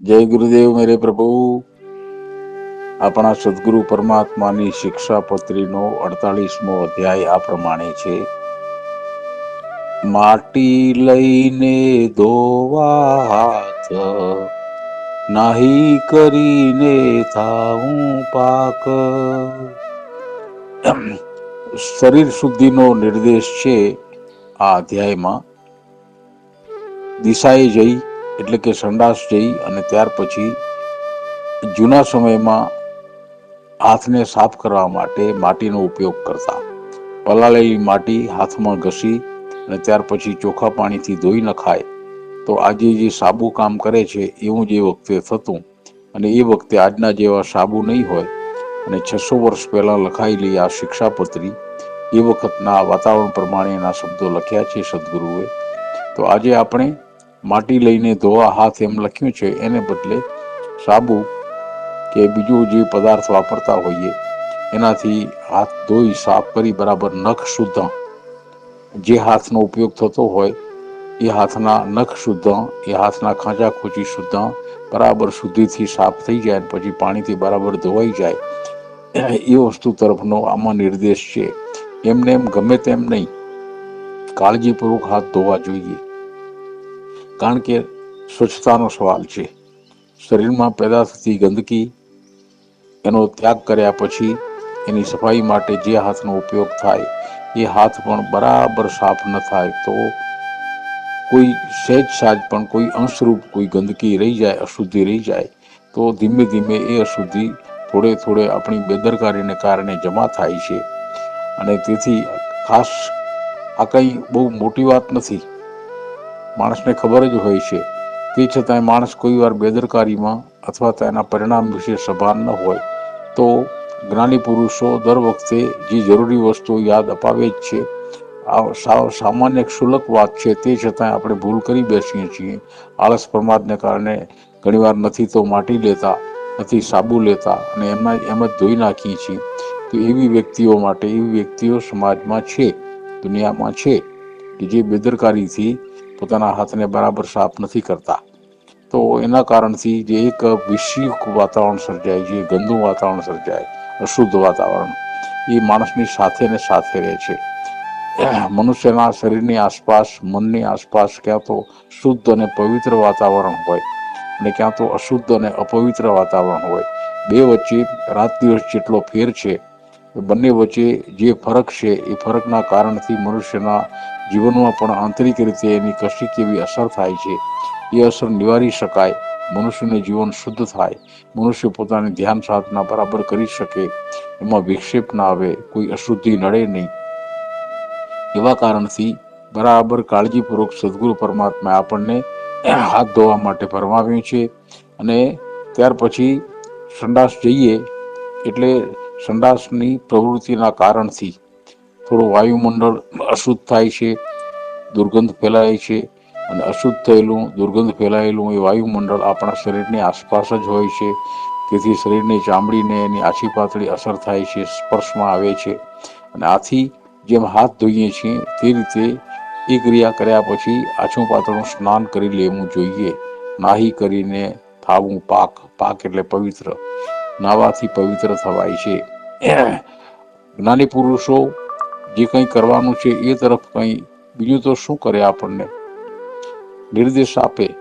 જય ગુરુદેવ મેરે પ્રભુ. આપણા સદગુરુ પરમાત્માની શિક્ષાપત્રીનો અડતાલીસમો અધ્યાય આ પ્રમાણે છે. માટી લઈને ધોવા હાથ, નાહી કરીને થાવું પાક. શરીર શુદ્ધિનો નિર્દેશ છે આ અધ્યાયમાં. દિશાએ જઈ એટલે કે સંડાસ જઈ અને ત્યાર પછી જૂના સમયમાં હાથને સાફ કરવા માટે માટીનો ઉપયોગ કરતા. પલાળેલી માટી હાથમાં ઘસી અને ત્યાર પછી ચોખ્ખા પાણીથી ધોઈ નખાય. તો આજે જે સાબુ કામ કરે છે, એવું જે વખતે થતું અને એ વખતે આજના જેવા સાબુ નહીં હોય. અને છસો વર્ષ પહેલાં લખાયેલી આ શિક્ષાપત્રી એ વખતના વાતાવરણ પ્રમાણેના શબ્દો લખ્યા છે સદગુરુએ. તો આજે આપણે માટી લઈને ધોવા હાથ એમ લખ્યું છે, એને બદલે સાબુ કે બીજું જે પદાર્થ વાપરતા હોઈએ, એનાથી હાથ ધોઈ સાફ કરી બરાબર નખ શુદ્ધ. જે હાથનો ઉપયોગ થતો હોય, એ હાથના નખ શુદ્ધ, એ હાથના ખાંચા ખૂંચી શુદ્ધ, બરાબર શુદ્ધિથી સાફ થઈ જાય પછી પાણીથી બરાબર ધોવાઈ જાય, એ વસ્તુ તરફનો આમાં નિર્દેશ છે. એમને એમ ગમે તેમ નહીં, કાળજીપૂર્વક હાથ ધોવા જોઈએ. કારણ કે સ્વચ્છતાનો સવાલ છે. શરીરમાં પેદા થતી ગંદકી, એનો ત્યાગ કર્યા પછી એની સફાઈ માટે જે હાથનો ઉપયોગ થાય, એ હાથ પણ બરાબર સાફ ન થાય તો કોઈ સહેજ સાજ પણ કોઈ અંશરૂપ કોઈ ગંદકી રહી જાય, અશુદ્ધિ રહી જાય, તો ધીમે ધીમે એ અશુદ્ધિ થોડે થોડે આપણી બેદરકારીને કારણે જમા થાય છે. અને તેથી ખાસ આ કંઈ બહુ મોટી વાત નથી. માણસને ખબર જ હોય છે. તે છતાંય માણસ કોઈ વાર બેદરકારીમાં અથવા તેના પરિણામ વિશે સભાન ન હોય. તો જ્ઞાની પુરુષો દર વખતે જે જરૂરી વસ્તુઓ યાદ અપાવે જ છે. આ સાવ સામાન્ય ક્ષુલક વાત છે. તે છતાંય આપણે ભૂલ કરી બેસીએ છીએ. આળસ પ્રમાદને કારણે ઘણીવાર નથી તો માટી લેતા, નથી સાબુ લેતા અને એમાં એમ જ ધોઈ નાખીએ છીએ. તો એવી વ્યક્તિઓ માટે એવી વ્યક્તિઓ સમાજમાં છે, દુનિયામાં છે કે જે બેદરકારીથી પોતાના હાથને બરાબર સાફ નથી કરતા. તો એના કારણથી જે એક વિષયુક વાતાવરણ સર્જાય, જે ગંદુ વાતાવરણ સર્જાય, અશુદ્ધ વાતાવરણ, એ માણસની સાથે ને સાથે રહે છે. મનુષ્યના શરીરની આસપાસ, મનની આસપાસ ક્યાં તો શુદ્ધ અને પવિત્ર વાતાવરણ હોય અને ક્યાં તો અશુદ્ધ અને અપવિત્ર વાતાવરણ હોય. બે વચ્ચે રાત દિવસ જેટલો ફેર છે બંને વચ્ચે જે ફરક છે, એ ફરકના કારણથી મનુષ્યના જીવનમાં પણ આંતરિક રીતે એની કશી કેવી અસર થાય છે, એ અસર નિવારી શકાય. મનુષ્યનું જીવન શુદ્ધ થાય. મનુષ્ય પોતાની ધ્યાન સાધના બરાબર કરી શકે. એમાં વિક્ષેપ ના આવે, કોઈ અશુદ્ધિ નડે નહીં. એવા કારણથી બરાબર કાળજીપૂર્વક સદગુરુ પરમાત્મા આપણને હાથ ધોવા માટે ફરમાવ્યું છે અને ત્યાર પછી સંડાસ જઈએ એટલે સંડાસની પ્રવૃત્તિના કારણથી થોડું વાયુમંડળ અશુદ્ધ થાય છે, દુર્ગંધ ફેલાય છે અને અશુદ્ધ થયેલું, દુર્ગંધ ફેલાયેલું એ વાયુમંડળ આપણા શરીરની આસપાસ જ હોય છે. તેથી શરીરની ચામડીને એની આછી પાતળી અસર થાય છે, સ્પર્શમાં આવે છે અને આથી જેમ હાથ ધોઈએ છીએ તે રીતે એ ક્રિયા કર્યા પછી આછું પાતળું સ્નાન કરી લેવું જોઈએ. નાહી કરીને થાવું પાક પાક એટલે પવિત્ર. નાવાથી પવિત્ર થવાય છે. જ્ઞાની પુરુષો જે કંઈ કરવાનું છે એ તરફ કંઈ બીજું તો શું કરે આપણને? નિર્દેશ આપે.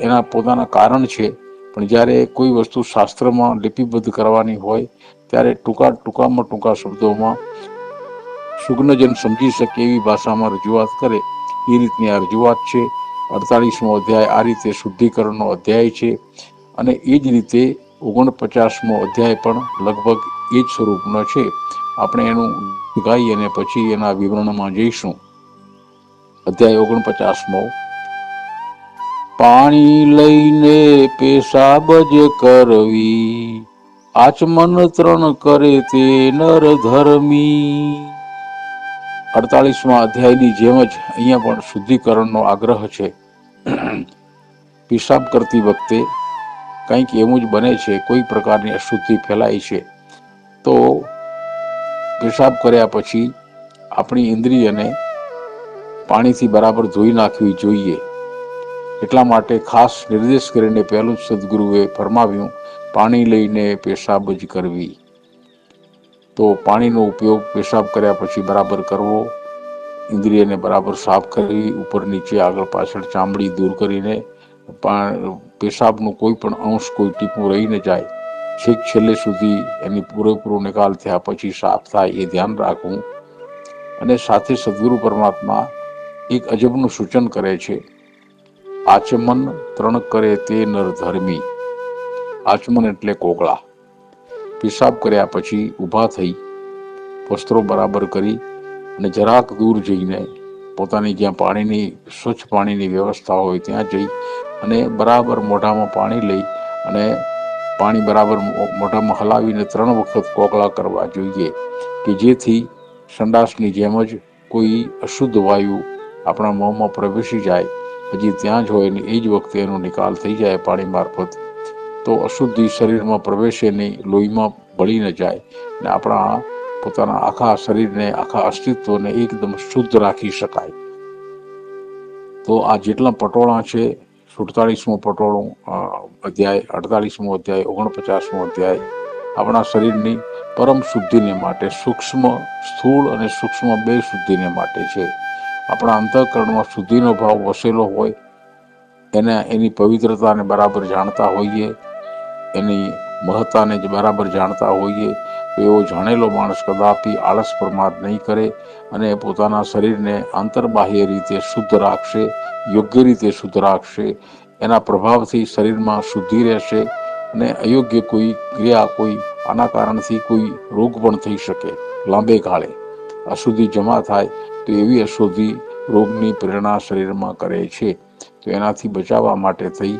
એના પોતાના કારણ છે. પણ જ્યારે કોઈ વસ્તુ શાસ્ત્રમાં લિપિબદ્ધ કરવાની હોય, ત્યારે ટૂંકા ટૂંકામાં ટૂંકા શબ્દોમાં સુગ્નજન સમજી શકે એવી ભાષામાં રજૂઆત કરે. એ રીતની આ રજૂઆત છે. અડતાલીસમો અધ્યાય આ રીતે શુદ્ધિકરણનો અધ્યાય છે. અને એ જ રીતે ઓગણપચાસમો અધ્યાય પણ લગભગ એ જ સ્વરૂપનો છે. આપણે એનું ગાઈ અને પછી એના વિવરણમાં જઈશું. અધ્યાય ઓગણપચાસમો. પાણી લઈને પેશાબ જ કરવી, આચમન ત્રણ કરે તે નર ધર્મી. અડતાલીસમાં અધ્યાયની જેમ જ અહીંયા પણ શુદ્ધિકરણનો આગ્રહ છે. પેશાબ કરતી વખતે કંઈક એવું જ બને છે, કોઈ પ્રકારની અશુદ્ધિ ફેલાય છે. તો પેશાબ કર્યા પછી આપણી ઇન્દ્રિયને પાણીથી બરાબર ધોઈ નાખવી જોઈએ. એટલા માટે ખાસ નિર્દેશ કરીને પહેલું જ સદગુરુએ ફરમાવ્યું, પાણી લઈને પેશાબ જ કરવી. તો પાણીનો ઉપયોગ પેશાબ કર્યા પછી બરાબર કરવો, ઇન્દ્રિયને બરાબર સાફ કરવી ઉપર નીચે આગળ પાછળ ચામડી દૂર કરીને પેશાબનું કોઈ પણ અંશ કોઈ ટીપું રહી ન જાય, છેક છેલ્લે સુધી એની પૂરેપૂરો નિકાલ થયા પછી સાફ થાય એ ધ્યાન રાખવું. અને સાથે સદગુરુ પરમાત્મા એક અજબનું સૂચન કરે છે, આચમન ત્રણ કરે તે નરધર્મી આચમન એટલે કોગળા. પેશાબ કર્યા પછી ઊભા થઈ, વસ્ત્રો બરાબર કરી અને જરાક દૂર જઈને પોતાની જ્યાં પાણીની, સ્વચ્છ પાણીની વ્યવસ્થા હોય ત્યાં જઈ અને બરાબર મોઢામાં પાણી લઈ અને પાણી બરાબર મોઢામાં હલાવીને ત્રણ વખત કોગળા કરવા જોઈએ કે જેથી સંડાસની જેમ જ કોઈ અશુદ્ધ વાયુ આપણા મોંમાં પ્રવેશી જાય. હજી ત્યાં જ હોય ને એ જ વખતે એનો નિકાલ થઈ જાય પાણી મારફત. તો અશુદ્ધિ શરીરમાં પ્રવેશે નહીં લોહીમાં ભળી ન જાય ને આપણા પોતાના આખા શરીરને, આખા અસ્તિત્વને એકદમ શુદ્ધ રાખી શકાય. તો આ જેટલા પટોળા છે સુડતાલીસમો પટોળું અધ્યાય અડતાલીસમો અધ્યાય, ઓગણપચાસમો અધ્યાય, આપણા શરીરની પરમ શુદ્ધિને માટે, સૂક્ષ્મ, સ્થૂળ અને સૂક્ષ્મ બે શુદ્ધિને માટે છે. આપણા અંતઃકરણમાં શુદ્ધિનો ભાવ વસેલો હોય, એને, એની પવિત્રતાને બરાબર જાણતા હોઈએ, એની મહત્તાને જ બરાબર જાણતા હોઈએ એવો જાણેલો માણસ કદાપી આળસ પ્રમાદ નહીં કરે અને પોતાના શરીરને આંતરબાહ્ય રીતે શુદ્ધ રાખશે, યોગ્ય રીતે શુદ્ધ રાખશે, એના પ્રભાવથી શરીરમાં શુદ્ધિ રહેશે અને અયોગ્ય કોઈ ક્રિયા કોઈ આના કારણથી કોઈ રોગ પણ થઈ શકે લાંબે ગાળે. અશુદ્ધિ જમા થાય તો એવી અશુદ્ધિ રોગની પ્રેરણા શરીરમાં કરે છે. તો એનાથી બચાવવા માટે થઈ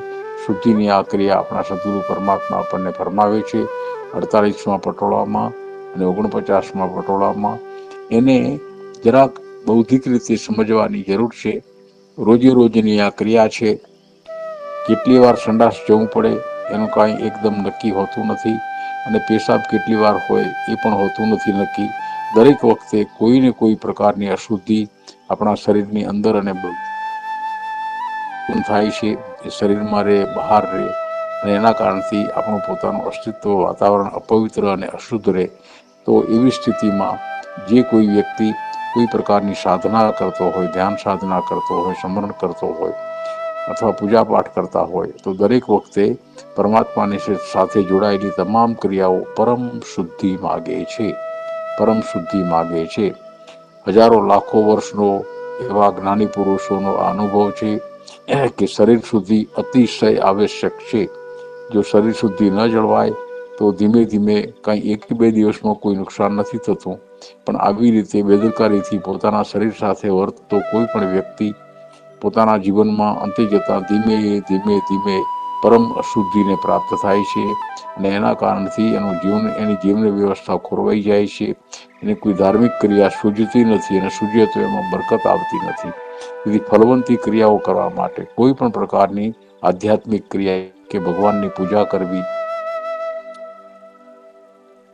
શુદ્ધિની આ ક્રિયા આપણા સદગુરુ પરમાત્મા આપણને ફરમાવે છે. અડતાલીસમાં પટોળામાં અને ઓગણપચાસમાં પટોળામાં. એને જરાક બૌદ્ધિક રીતે સમજવાની જરૂર છે. રોજે રોજની આ ક્રિયા છે. કેટલી વાર સંડાસ જવું પડે એનું કાંઈ એકદમ નક્કી હોતું નથી અને પેશાબ કેટલી વાર હોય એ પણ હોતું નથી નક્કી. દરેક વખતે કોઈ ને કોઈ પ્રકારની અશુદ્ધિ આપણા શરીરની અંદર અને થાય છે. એ શરીરમાં રહે, બહાર રહે. અને એના કારણથી આપણું પોતાનું અસ્તિત્વ, વાતાવરણ અપવિત્ર અને અશુદ્ધ રહે. તો એવી સ્થિતિમાં જે કોઈ વ્યક્તિ કોઈ પ્રકારની સાધના કરતો હોય, ધ્યાન સાધના કરતો હોય, સ્મરણ કરતો હોય અથવા પૂજા પાઠ કરતા હોય, તો દરેક વખતે પરમાત્માની સાથે જોડાયેલી તમામ ક્રિયાઓ પરમ શુદ્ધિ માગે છે. પરમ શુદ્ધિ માગે છે. હજારો, લાખો વર્ષનો એવા જ્ઞાની પુરુષોનો અનુભવ છે કે શરીર સુધી અતિશય આવશ્યક છે. જો શરીર શુદ્ધિ ન જળવાય, તો ધીમે ધીમે કંઈ એક બે દિવસમાં કોઈ નુકસાન નથી થતું. પણ આવી રીતે બેદરકારીથી પોતાના શરીર સાથે વર્તતો કોઈ પણ વ્યક્તિ પોતાના જીવનમાં અંતે જતાં ધીમે ધીમે ધીમે પરમ અશુદ્ધિને પ્રાપ્ત થાય છે અને એના કારણથી એનું જીવન, એની જીવન વ્યવસ્થા ખોરવાઈ જાય છે. એને કોઈ ધાર્મિક ક્રિયા સૂજતી નથી અને સૂજે તો એમાં બરકત આવતી નથી. તેથી ફલવંતી ક્રિયાઓ કરવા માટે કોઈ પણ પ્રકારની આધ્યાત્મિક ક્રિયા કે ભગવાનની પૂજા કરવી,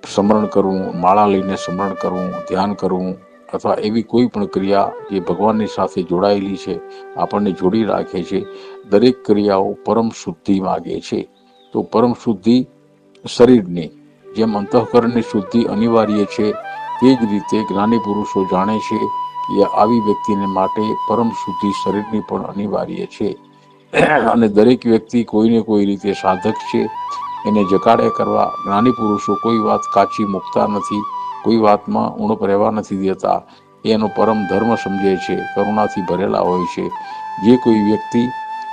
સ્મરણ કરવું, માળા લઈને સ્મરણ કરવું, ધ્યાન કરવું અથવા એવી કોઈ પણ ક્રિયા જે ભગવાનની સાથે જોડાયેલી છે, આપણને જોડી રાખે છે, દરેક ક્રિયાઓ પરમ શુદ્ધિ માગે છે. તો પરમ શુદ્ધિ શરીરની જેમ અંતઃકરણની શુદ્ધિ અનિવાર્ય છે, તે જ રીતે જ્ઞાની પુરુષો જાણે છે કે આવી વ્યક્તિને માટે પરમ શુદ્ધિ શરીરની પણ અનિવાર્ય છે. અને દરેક વ્યક્તિ કોઈને કોઈ રીતે સાધક છે. એને જકાડે કરવા જ્ઞાની પુરુષો કોઈ વાત કાચી મૂકતા નથી, કોઈ વાતમાં ઉણપ રહેવા નથી દેતા. એનો પરમ ધર્મ સમજે છે, કરુણાથી ભરેલા હોય છે. જે કોઈ વ્યક્તિ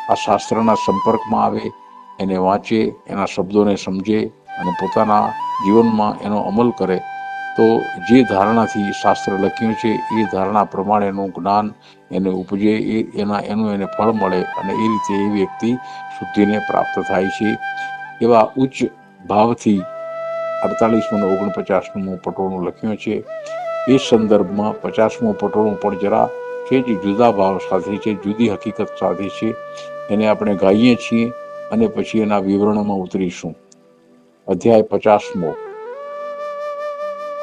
આ શાસ્ત્રના સંપર્કમાં આવે, એને વાંચે, એના શબ્દોને સમજે અને પોતાના જીવનમાં એનો અમલ કરે તો જે ધારણાથી શાસ્ત્ર લખ્યું છે, એ ધારણા પ્રમાણેનું જ્ઞાન એને ઉપજે, એ એના, એનું એને ફળ મળે અને એ રીતે એ વ્યક્તિ શુદ્ધિને પ્રાપ્ત થાય છે. એવા ઉચ્ચ ભાવથી અડતાલીસમું ઓગણપચાસમું પટોળું લખ્યું છે. એ સંદર્ભમાં પચાસમું પટોળું પણ જરા છે જે જુદા ભાવ સાથે છે, જુદી હકીકત સાથે છે. એને આપણે ગાઈએ છીએ અને પછી એના વિવરણમાં ઉતરીશું. અધ્યાય પચાસમો.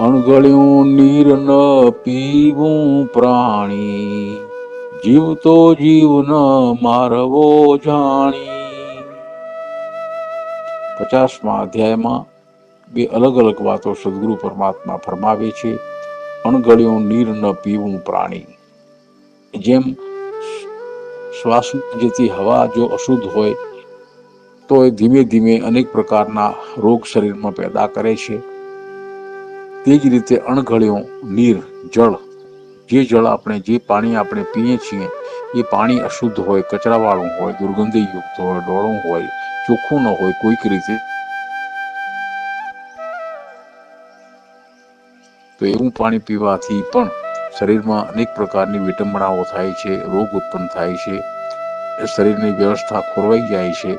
અણગળ્યું નીર ન પીવું પ્રાણી. જીવતો જીવ ન મારવો જાણી. પચાસમાં અધ્યાયમાં બે અલગ અલગ વાતો સદગુરુ પરમાત્મા ફરમાવે છે, અણગળ્યું નીર ન પીવું પ્રાણી. જેમ શ્વાસ જતી હવા જો અશુદ્ધ હોય, તો એ ધીમે ધીમે અનેક પ્રકારના રોગ શરીરમાં પેદા કરે છે. તે જ રીતે અણઘળ્યું નીર, જળ, જે જળ આપણે, જે પાણી આપણે પીએ છીએ, એ પાણી અશુદ્ધ હોય, કચરાવાળું હોય, દુર્ગંધીયુક્ત હોય, ડોળું હોય, ચોખ્ખું ન હોય, કોઈક રીતે. તો એવું પાણી પીવાથી પણ શરીરમાં અનેક પ્રકારની વિટંબણાઓ થાય છે, રોગ ઉત્પન્ન થાય છે શરીરની વ્યવસ્થા ખોરવાઈ જાય છે,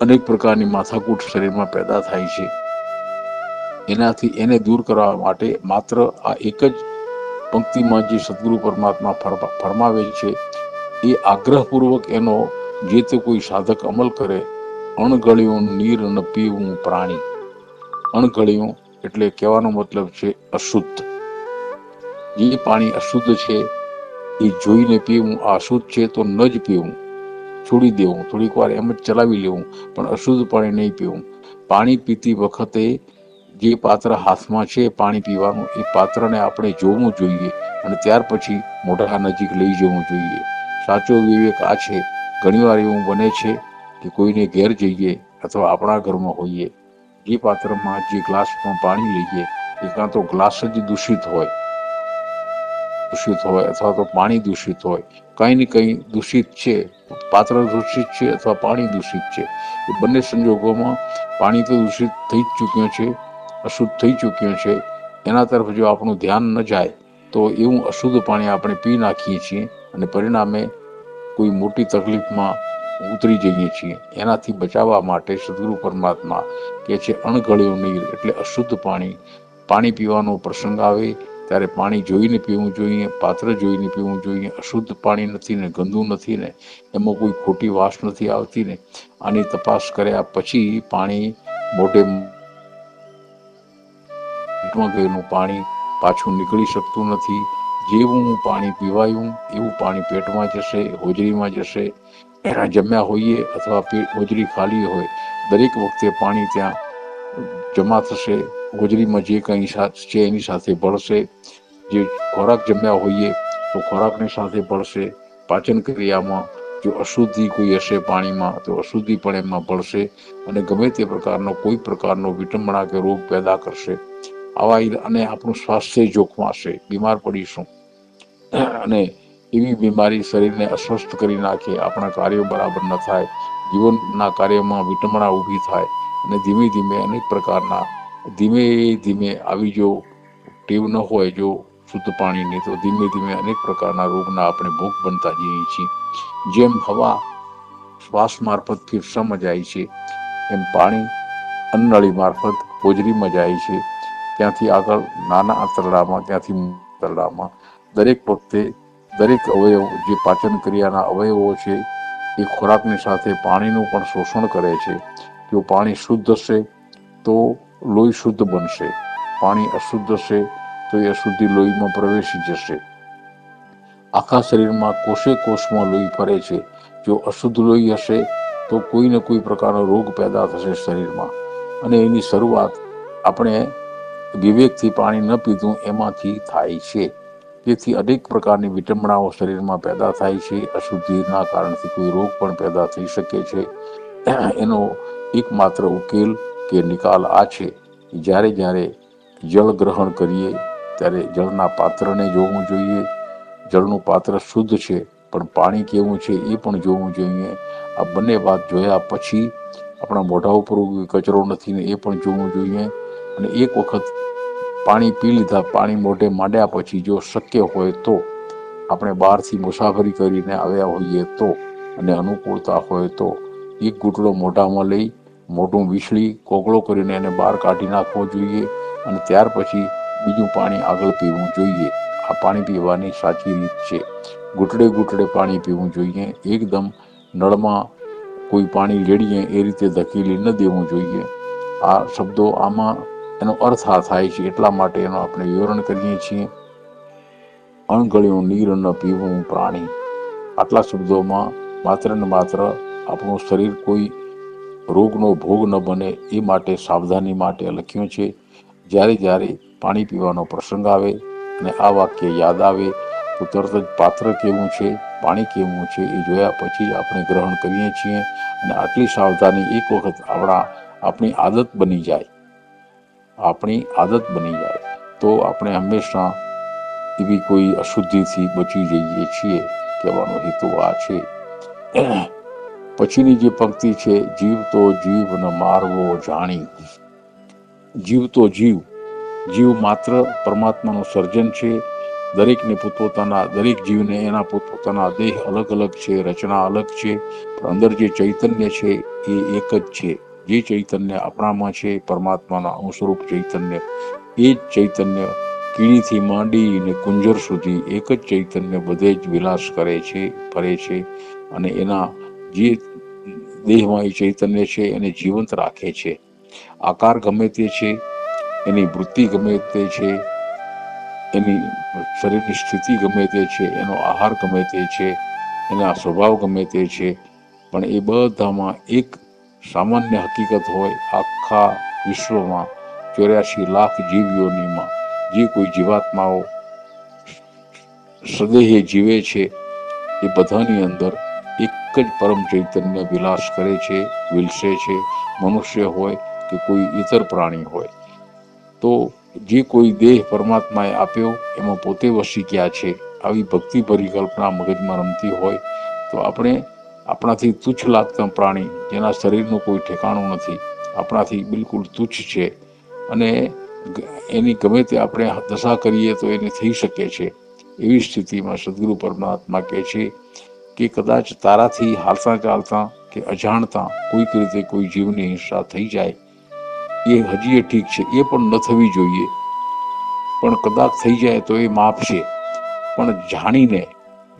અનેક પ્રકારની માથાકૂટ શરીરમાં પેદા થાય છે. એનાથી એને દૂર કરવા માટે માત્ર આ એક જ પંક્તિમાં જે સદગુરુ પરમાત્મા ફરમાવે છે, એ આગ્રહપૂર્વક એનો જે તે કોઈ સાધક અમલ કરે અણગળ્યું નીર ન પીવું પ્રાણી. અણગળ્યું એટલે કહેવાનો મતલબ છે અશુદ્ધ. જે પાણી અશુદ્ધ છે, એ જોઈને પીવું આ અશુદ્ધ છે તો ન જ પીવું. છોડી દેવું, થોડીક વાર એમ જ ચલાવી લેવું, પણ અશુદ્ધ પાણી નહીં પીવું. પાણી પીતી વખતે જે પાત્ર હાથમાં છે, પાણી પીવાનું, એ પાત્રને આપણે જોવું જોઈએ અને ત્યાર પછી મોઢા નજીક લઈ જવું જોઈએ. સાચો વિવેક આ છે, ઘણીવાર એવું બને છે કે કોઈને ઘેર જઈએ અથવા આપણા ઘરમાં હોઈએ. જે પાત્રમાં જે ગ્લાસમાં પાણી લઈએ એ કાં તો ગ્લાસ જ દૂષિત હોય. દૂષિત હોય અથવા તો પાણી દૂષિત હોય. કંઈ ને કંઈ દૂષિત છે, પાત્ર દૂષિત છે અથવા પાણી દૂષિત છે. એ બંને સંજોગોમાં પાણી તો દૂષિત થઈ જ ચૂક્યું છે અશુદ્ધ થઈ ચૂક્યું છે. એના તરફ જો આપણું ધ્યાન ન જાય, તો એવું અશુદ્ધ પાણી આપણે પી નાખીએ છીએ અને પરિણામે કોઈ મોટી તકલીફમાં ઉતરી જઈએ છીએ. એનાથી બચાવવા માટે સદગુરુ પરમાત્મા કે છે અણગળ્યું નીર એટલે અશુદ્ધ પાણી. પાણી પીવાનો પ્રસંગ આવે, ત્યારે પાણી જોઈને પીવું જોઈએ, પાત્ર જોઈને પીવું જોઈએ. અશુદ્ધ પાણી નથી ને ગંદુ નથી ને એમાં કોઈ ખોટી વાસ નથી આવતી ને. આની તપાસ કર્યા પછી પાણી મોઢે ગયેલું પાણી પાછું નીકળી શકતું નથી. જેવું પાણી પીવાયું, એવું પાણી પેટમાં જશે, હોજરીમાં જશે. એના જમ્યા હોઈએ અથવા હોજરી ખાલી હોય, દરેક વખતે પાણી ત્યાં જમા થશે. હોજરીમાં જે કંઈ છે એની સાથે ભળશે, જે ખોરાક જમ્યા હોઈએ, તો ખોરાકની સાથે ભળશે. પાચન ક્રિયામાં જો અશુદ્ધિ કોઈ હશે પાણીમાં, તો અશુદ્ધિ પણ એમાં ભળશે અને ગમે તે પ્રકારનો કોઈ પ્રકારનો વિટંબણા કે રોગ પેદા કરશે. આવા અને આપણું સ્વાસ્થ્ય જોખમાશે બીમાર પડીશું. અને એવી બીમારી શરીરને અસ્વસ્થ કરી નાખે. આપણા કાર્યો બરાબર ન થાય. જીવનના કાર્યમાં વિટમણા ઊભી થાય. અને ધીમે ધીમે અનેક પ્રકારના, ધીમે ધીમે આવી જો ટેવ ન હોય, જો શુદ્ધ પાણીની, તો ધીમે ધીમે અનેક પ્રકારના રોગના આપણે ભોગ બનતા જઈએ છીએ. જેમ હવા શ્વાસ મારફત ફેફસામાં જાય છે, એમ પાણી અન્નળી મારફત હોજરીમાં જાય છે. ત્યાંથી આગળ નાના આંતરડામાં, ત્યાંથી આંતરડામાં દરેક વખતે દરેક અવયવ જે પાચન ક્રિયાના અવયવો છે, એ ખોરાકની સાથે પાણીનું પણ શોષણ કરે છે. જો પાણી શુદ્ધ હશે, તો લોહી શુદ્ધ બનશે. પાણી અશુદ્ધ હશે, તો એ અશુદ્ધિ લોહીમાં પ્રવેશી જશે. આખા શરીરમાં કોષે કોષમાં લોહી ફરે છે. જો અશુદ્ધ લોહી હશે, તો કોઈ ને કોઈ પ્રકારનો રોગ પેદા થશે શરીરમાં. અને એની શરૂઆત આપણે વિવેકથી પાણી ન પીધું એમાંથી થાય છે. તેથી અનેક પ્રકારની વિટંબણાઓ શરીરમાં પેદા થાય છે. અશુદ્ધિના કારણથી કોઈ રોગ પણ પેદા થઈ શકે છે. એનો એકમાત્ર ઉકેલ કે નિકાલ આ છે. જ્યારે જ્યારે જળ ગ્રહણ કરીએ, ત્યારે જળના પાત્રને જોવું જોઈએ. જળનું પાત્ર શુદ્ધ છે, પણ પાણી કેવું છે એ પણ જોવું જોઈએ. આ બંને વાત જોયા પછી આપણા મોઢા ઉપર કચરો નથી ને એ પણ જોવું જોઈએ. અને એક વખત પાણી પી લીધા, પાણી મોઢે માંડ્યા પછી જો શક્ય હોય તો આપણે બહારથી મુસાફરી કરીને આવ્યા હોઈએ તો અને અનુકૂળતા હોય તો એક ઘૂંટડો મોઢામાં લઈ મોઢું વીછળી કોગળો કરીને એને બહાર કાઢી નાખવો જોઈએ અને ત્યાર પછી બીજું પાણી આગળ પીવું જોઈએ. આ પાણી પીવાની સાચી રીત છે. ઘૂંટડે ઘૂંટડે પાણી પીવું જોઈએ. એકદમ નળમાં કોઈ પાણી રેડીએ એ રીતે ધકેલી ન દેવું જોઈએ. આ શબ્દો આમાં એનો અર્થ આ થાય છે એટલા માટે એનો આપણે વિવરણ કરીએ છીએ. અણગળ્યું નીર ન પીવું પ્રાણી. આટલા શબ્દોમાં માત્ર ને માત્ર આપણું શરીર કોઈ રોગનો ભોગ ન બને એ માટે સાવધાની માટે લખ્યું છે. જ્યારે જ્યારે પાણી પીવાનો પ્રસંગ આવે અને આ વાક્ય યાદ આવે, તો તરત જ પાત્ર કેવું છે, પાણી કેવું છે એ જોયા પછી જ આપણે ગ્રહણ કરીએ છીએ અને આટલી સાવધાની એક વખત આપણા આપણી આદત બની જાય. આપણી આદત બની જાય તો આપણે હંમેશા એવી કોઈ અશુદ્ધિથી બચી જઈએ છીએ કહેવાનો હેતુ આ છે. પછીની જે પંક્તિ છે, જીવ તો જીવ ન મારવો જાણી. જીવ તો જીવ જીવ માત્ર પરમાત્માનું સર્જન છે. દરેકને પોતપોતાના, દરેક જીવને એના પોતપોતાના દેહ અલગ અલગ છે, રચના અલગ છે, પણ અંદર જે ચૈતન્ય છે એ એક જ છે. જે ચૈતન્ય આપણામાં છે, પરમાત્માના અંશરૂપ ચૈતન્ય, એ જ ચૈતન્ય કીડીથી માંડીને કુંજર સુધી એક જ ચૈતન્ય બધે જ વિલાસ કરે છે, ફરે છે અને એના જે દેહમાં એ ચૈતન્ય છે, એને જીવંત રાખે છે. આકાર ગમે તે છે, એની વૃત્તિ ગમે તે છે, એની શરીરની સ્થિતિ ગમે તે છે, એનો આહાર ગમે તે છે, એના સ્વભાવ ગમે તે છે, પણ એ બધામાં એક સામાન્ય હકીકત હોય આખા વિશ્વમાં ચોર્યાસી લાખ જીવીઓનીમાં જે કોઈ જીવાત્માઓ સદેહે જીવે છે, એ બધાની અંદર એક જ પરમ ચૈતન્ય વિલાસ કરે છે, વિલસે છે, મનુષ્ય હોય કે કોઈ ઇતર પ્રાણી હોય. તો જે કોઈ દેહ પરમાત્માએ આપ્યો, એમાં પોતે વસી ગયા છે. આવી ભક્તિભરી કલ્પના મગજમાં રમતી હોય તો આપણે આપણાથી તુચ્છ લાગતા પ્રાણી જેના શરીરનું કોઈ ઠેકાણું નથી, આપણાથી બિલકુલ તુચ્છ છે અને એની ગમે તે આપણે દશા કરીએ તો એને થઈ શકે છે. એવી સ્થિતિમાં સદગુરુ પરમાત્મા કહે છે કે કદાચ તારાથી હાલતા ચાલતા કે અજાણતા કોઈક રીતે કોઈ જીવની હિંસા થઈ જાય, એ હજી એ ઠીક છે, એ પણ ન થવી જોઈએ. પણ કદાચ થઈ જાય તો એ માફ છે. પણ જાણીને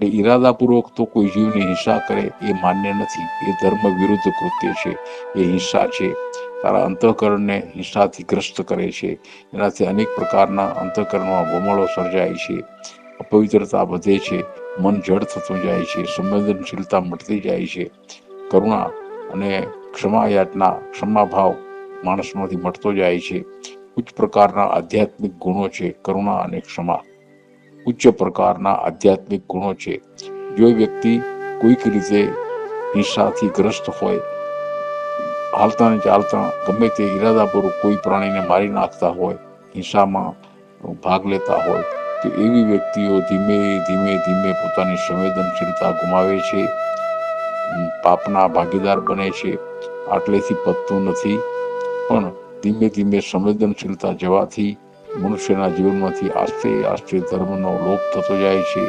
એટલે ઈરાદાપૂર્વક તો કોઈ જીવની હિંસા કરે એ માન્ય નથી. એ ધર્મ વિરુદ્ધ કૃત્ય છે. એ હિંસા છે. તારા અંતઃકરણને હિંસાથી ગ્રસ્ત કરે છે. એનાથી અનેક પ્રકારના અંતઃકરણમાં ભમળો સર્જાય છે. અપવિત્રતા વધે છે. મન જડ થતું જાય છે. સંવેદનશીલતા મટતી જાય છે. કરુણા અને ક્ષમા યાતના ક્ષમાભાવ માણસમાંથી મટતો જાય છે. ઉચ્ચ પ્રકારના આધ્યાત્મિક ગુણો છે કરુણા અને ક્ષમા. ઉચ્ચ પ્રકારના આધ્યાત્મિક ગુણો છે. જો વ્યક્તિ કોઈક રીતે હિંસાથી ગ્રસ્ત હોય, હાલતા ને ચાલતા ગમે તે ઈરાદાપૂર્વક કોઈ પ્રાણીને મારી નાખતા હોય, હિંસામાં ભાગ લેતા હોય, તો એવી વ્યક્તિઓ ધીમે ધીમે ધીમે પોતાની સંવેદનશીલતા ગુમાવે છે પાપના ભાગીદાર બને છે. આટલેથી પતતું નથી, પણ ધીમે ધીમે સંવેદનશીલતા જવાથી મનુષ્યના જીવનમાંથી આસ્તે આસ્તે ધર્મનો લોપ થતો જાય છે,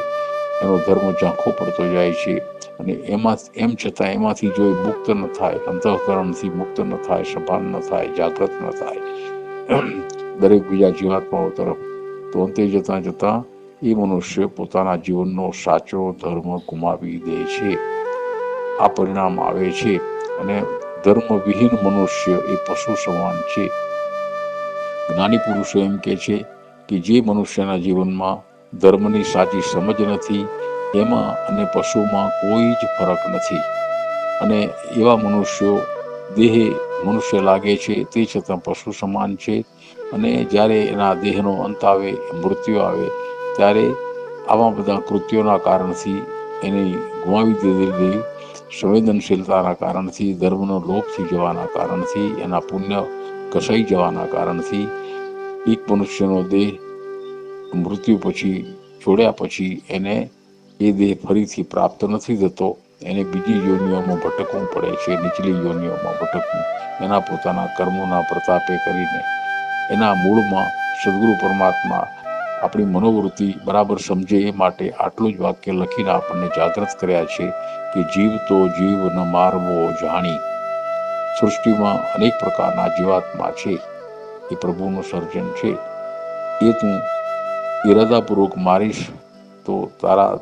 એનો ધર્મ ઝાંખો પડતો જાય છે અને એમાં એમ છતાં એમાંથી જો એ મુક્ત ન થાય, અંતઃકરણથી મુક્ત ન થાય સભાન ન થાય જાગૃત ન થાય, દરેક બીજા જીવાત્માઓ તરફ, તો અંતે જતાં જતાં એ મનુષ્ય પોતાના જીવનનો સાચો ધર્મ ગુમાવી દે છે. આ પરિણામ આવે છે અને ધર્મવિહીન મનુષ્ય એ પશુ સમાન છે. જ્ઞાની પુરુષો એમ કે છે કે જે મનુષ્યના જીવનમાં ધર્મની સાચી સમજ નથી, એમાં અને પશુમાં કોઈ જ ફરક નથી. અને એવા મનુષ્યો દેહે મનુષ્ય લાગે છે તે છતાં પશુ સમાન છે અને જ્યારે એના દેહનો અંત આવે, મૃત્યુ આવે, ત્યારે આવા બધા કૃત્યોના કારણથી એની ગુમાવી દીધેલી સંવેદનશીલતાના કારણથી, ધર્મનો લોપ થઈ જવાના કારણથી એના પુણ્ય કસાઈ જવાના કારણથી એક મનુષ્યનો દેહ મૃત્યુ પછી છોડ્યા પછી એને એ દેહ ફરીથી પ્રાપ્ત નથી થતો. એને બીજી યોનિઓમાં ભટકવું પડે છે, નીચલી યોનિઓમાં ભટકવું. એના પોતાના કર્મોના પ્રતાપે કરીને એના મૂળમાં સદગુરુ પરમાત્મા આપણી મનોવૃત્તિ બરાબર સમજે એ માટે આટલું જ વાક્ય લખીને આપણને જાગૃત કર્યા છે કે જીવ તો જીવ ન મારવો જાણી. સૃષ્ટિમાં અનેક પ્રકારના જીવાત્મા છે. એ પ્રભુનું સર્જન છે. એ તું ઈરાદાપૂર્વક મારીશ તો તારા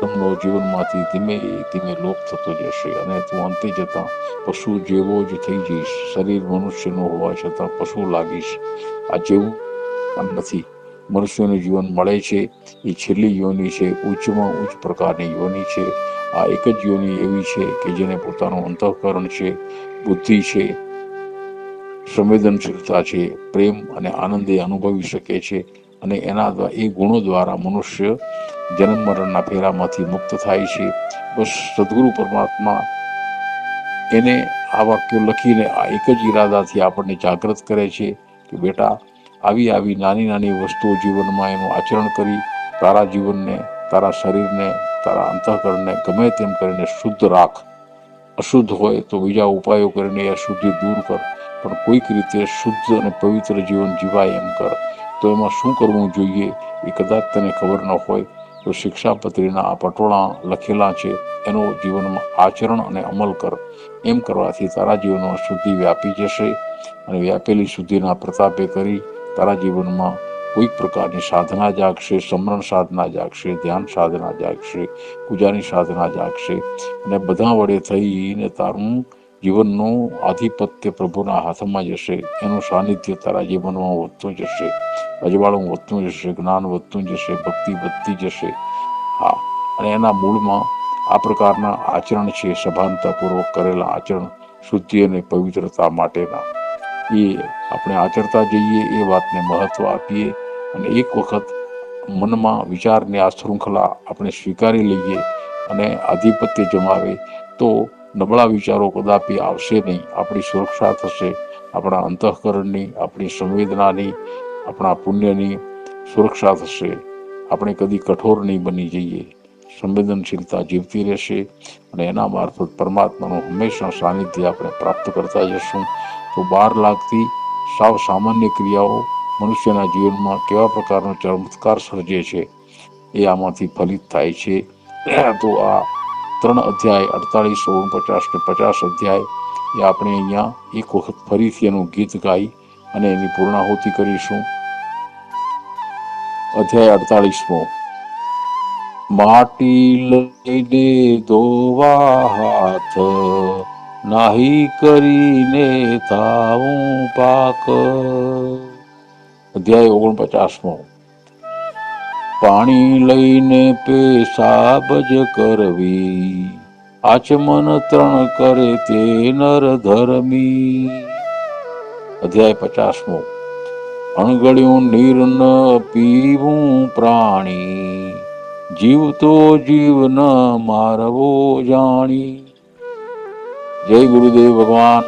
તમનો જીવનમાંથી ધીમે ધીમે લોપ થતો જશે અને તું અંતે જતાં પશુ જેવો જ થઈ જઈશ. શરીર મનુષ્યનો હોવા છતાં પશુ લાગીશ. આ જેવું નથી. મનુષ્યનું જીવન મળે છે. એ છેલ્લી યોની છે, ઉચ્ચમાં ઉચ્ચ પ્રકારની યોની છે. આ એક જ યોની એવી છે કે જેને પોતાનું અંતઃકરણ છે, બુદ્ધિ છે, સંવેદનશીલતા છે, પ્રેમ અને આનંદ અનુભવી શકે છે અને એના એ ગુણો દ્વારા મનુષ્ય જન્મ મરણના ફેરામાંથી મુક્ત થાય છે. બસ સદગુરુ પરમાત્મા એને આ વાક્યો લખીને આ એક જ ઈરાદાથી આપણને જાગૃત કરે છે કે બેટા આવી આવી નાની નાની વસ્તુઓ જીવનમાં એનું આચરણ કરી તારા જીવનને, તારા શરીરને, તારા અંતઃકરણને ગમે તેમ કરીને શુદ્ધ રાખ. અશુદ્ધ હોય તો બીજા ઉપાયો કરીને એ અશુદ્ધિ દૂર કર. પણ કોઈક રીતે શુદ્ધ અને પવિત્ર જીવન જીવાય એમ કર. તો એમાં શું કરવું જોઈએ એ કદાચ તને ખબર ન હોય, તો શિક્ષાપત્રીના આ પટોળા લખેલા છે. એનો જીવનમાં આચરણ અને અમલ કર. એમ કરવાથી તારા જીવનમાં શુદ્ધિ વ્યાપી જશે અને વ્યાપેલી શુદ્ધિના પ્રતાપે કરી તારા જીવનમાં કોઈક પ્રકારની સાધના જાગશે, સમરણ સાધના જાગશે, ધ્યાન સાધના જાગશે, પૂજાની સાધના જાગશે અને બધા વડે થઈને તારું જીવનનું આધિપત્ય પ્રભુના હાથમાં જશે. એનું સાનિધ્ય તારા જીવનમાં વધતું જશે. અજવાળું વધતું જશે, જ્ઞાન વધતું જશે, ભક્તિ વધતી જશે. હા, અને એના મૂળમાં આ પ્રકારના આચરણ છે, સભાનતાપૂર્વક કરેલા આચરણ, શુદ્ધિ અને પવિત્રતા માટેના. એ આપણે આચરતા જઈએ, એ વાતને મહત્વ આપીએ અને એક વખત મનમાં વિચારની આ શૃંખલા આપણે સ્વીકારી લઈએ અને આધિપત્ય જમાવે, તો નબળા વિચારો કદાપી આવશે નહીં. આપણી સુરક્ષા થશે, આપણા અંતઃકરણની, આપણી સંવેદનાની, આપણા પુણ્યની સુરક્ષા થશે. આપણે કદી કઠોર નહીં બની જઈએ. સંવેદનશીલતા જીવતી રહેશે અને એના મારફત પરમાત્માનું હંમેશા સાનિધ્ય આપણે પ્રાપ્ત કરતા જશું. તો બહાર લાગતી સાવ સામાન્ય ક્રિયાઓ મનુષ્યના જીવનમાં કેવા પ્રકારનો ચમત્કાર સર્જે છે એ આમાંથી ફલિત થાય છે. તો આ ત્રણ અધ્યાય અડતાલીસ ઓગણપચાસ ને પચાસ અધ્યાય એ આપણે અહીંયા એક વખત ફરીથી એનું ગીત ગાઈ અને એની પૂર્ણાહુતિ કરીશું. અધ્યાય અડતાલીસમો માટી લઈને દોવા હાથ નાહી કરીને થાવું પાક. અધ્યાય ઓગણપચાસમો. પાણી લઈને પેશાબ જ કરવી. આચમન ત્રણ કરે તે નર ધર્મી. અધ્યાય પચાસમો. અણગળ્યું નીર ન પીવું પ્રાણી. જીવતો જીવ ન મારવો જાણી. જય ગુરુદેવ ભગવાન.